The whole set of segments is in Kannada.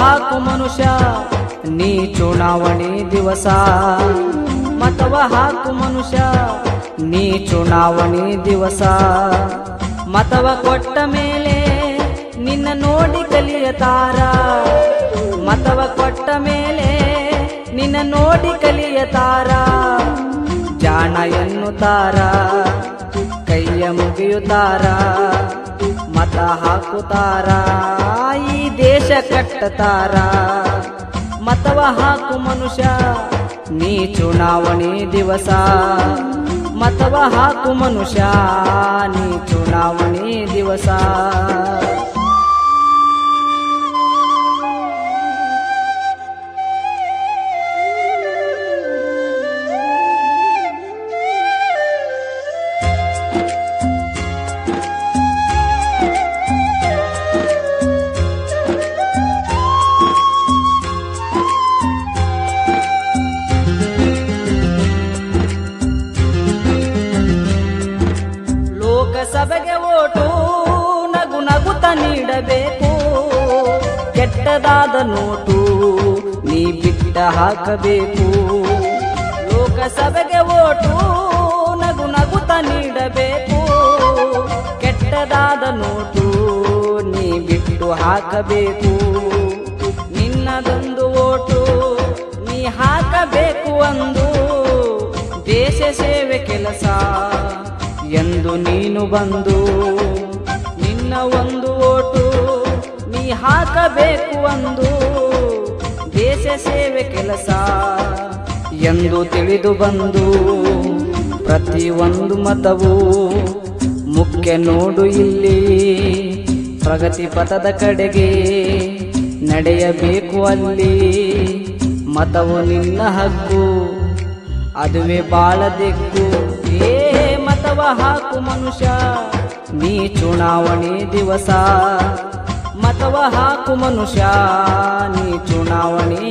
ಹಾಕು ಮನುಷ್ಯ, ನೀ ಚುನಾವಣೆ ದಿವಸ. ಮತವ ಹಾಕು ಮನುಷ್ಯ, ನೀ ಚುನಾವಣೆ ದಿವಸ. ಮತವ ಕೊಟ್ಟ ಮೇಲೆ ನಿನ್ನ ನೋಡಿ ಕಲಿಯತಾರ ಮತವ ಕೊಟ್ಟ ಮೇಲೆ ನಿನ್ನ ನೋಡಿ ಕಲಿಯತಾರ ಜಾಣ ಎನ್ನುತ್ತಾರ ಕೈಯ ಮುಗಿಯುತ್ತಾರ. ಮತ ಹಾಕುತ್ತಾರ ಈ ದೇಶ ಕಟ್ಟತಾರ ಮತವ ಹಾಕು ಮನುಷ್ಯ ನೀ ಚುನಾವಣೆ ದಿವಸ ಮತವ ಹಾಕು ಮನುಷ್ಯ ನೀ ಚುನಾವಣೆ ದಿವಸ ನೀಡಬೇಕು ಕೆಟ್ಟದಾದ ನೋಟು ನೀ ಬಿಟ್ಟ ಹಾಕಬೇಕು. ಲೋಕಸಭೆಗೆ ಓಟು ನಗು ನಗುತ ನೀಡಬೇಕು. ಕೆಟ್ಟದಾದ ನೋಟು ನೀ ಬಿಟ್ಟು ಹಾಕಬೇಕು. ನಿನ್ನದೊಂದು ಓಟು ನೀ ಹಾಕಬೇಕು ಅಂದು ದೇಶ ಸೇವೆ ಕೆಲಸ ಎಂದು ನೀನು ಬಂದು ನಿನ್ನ ಒಂದು ಓಟು ನೀ ಹಾಕಬೇಕು ಅಂದು ದೇಶ ಸೇವೆ ಕೆಲಸ ಎಂದು ತಿಳಿದು ಬಂದು ಪ್ರತಿಯೊಂದು ಮತವು ಮುಖ್ಯ ನೋಡು ಇಲ್ಲಿ. ಪ್ರಗತಿ ಪಥದ ಕಡೆಗೆ ನಡೆಯಬೇಕು ಅಲ್ಲಿ. ಮತವು ನಿನ್ನ ಹಕ್ಕು, ಅದುವೇ ಬಾಳ ಏ ಮತವ ಹಾಕು ಮನುಷ್ಯ. ನೀ ಚುನಾವಣೆ ದಿವಸ ಮತವ ಹಾಕು ಮನುಷ್ಯ ನೀ ಚುನಾವಣೆ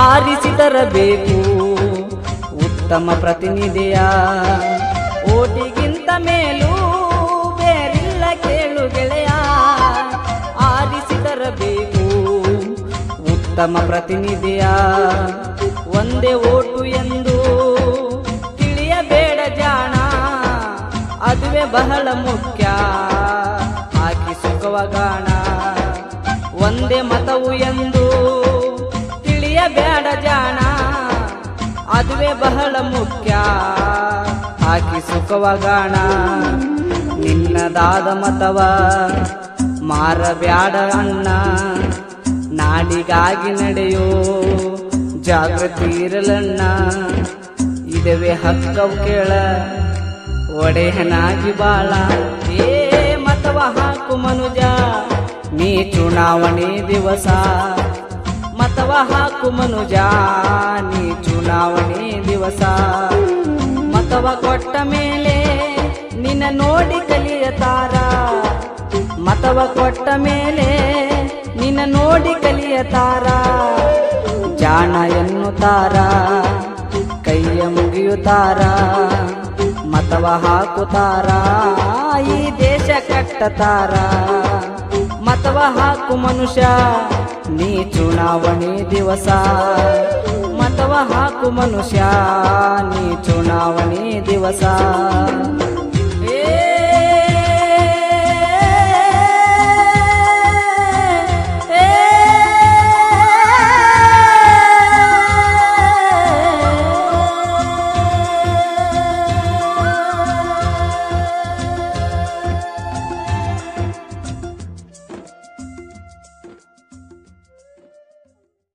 ಆರಿಸಿ ತರಬೇಕು. ಉತ್ತಮ ಪ್ರತಿನಿಧಿಯ ಓಟಿಗಿಂತ ಮೇಲೂ ಬೇರಿಲ್ಲ ಕೇಳು ಗೆಳೆಯ. ಆರಿಸಿ ತರಬೇಕು. ಉತ್ತಮ ಪ್ರತಿನಿಧಿಯ ಒಂದೇ ಓಟು ಎಂದು ತಿಳಿಯಬೇಡ ಜಾಣ. ಅದುವೇ ಬಹಳ ಮುಖ್ಯ. ಹಾಕಿ ಸುಖವಗಾಣ ಒಂದೇ ಮತವು ಎಂದು ಅದುವೇ ಬಹಳ ಮುಖ್ಯ. ಹಾಕಿ ಸುಖವಾಗಣ. ನಿನ್ನದಾದ ಮತವ ಮಾರಬ್ಯಾಡ ಅಣ್ಣ. ನಾಡಿಗಾಗಿ ನಡೆಯೋ ಜಾಗೃತಿ ಇರಲಣ್ಣ. ಇದುವೇ ಹಕ್ಕವು ಕೇಳ, ಒಡೆಯನಾಗಿ ಬಾಳ. ಏ ಮತವ ಹಾಕು ಮನುಜ, ನೀ ಚುನಾವಣೆ ದಿವಸ. ಮತವ ಹಾಕು ಮನುಜ, ನೀ ಚುನಾವಣೆ ದಿವಸ. ಮತವ ಕೊಟ್ಟ ಮೇಲೆ ನಿನ್ನ ನೋಡಿ ಕಲಿಯತಾರ ಮತವ ಕೊಟ್ಟ ಮೇಲೆ ನಿನ್ನ ನೋಡಿ ಕಲಿಯತಾರ ಜಾಣ ಎನ್ನುತ್ತಾರ, ಕೈಯ ಮುಗಿಯುತ್ತಾರ. ಮತವ ಹಾಕುತ್ತಾರ, ಈ ದೇಶ ಕಟ್ಟತಾರ. ಮತವ ಹಾಕು ಮನುಷ್ಯ ನೀ ಚುನಾವಣೆ ದಿವಸ ಮತವ ಹಾಕು ಮನುಷ್ಯ ನೀ ಚುನಾವಣೆ ದಿವಸ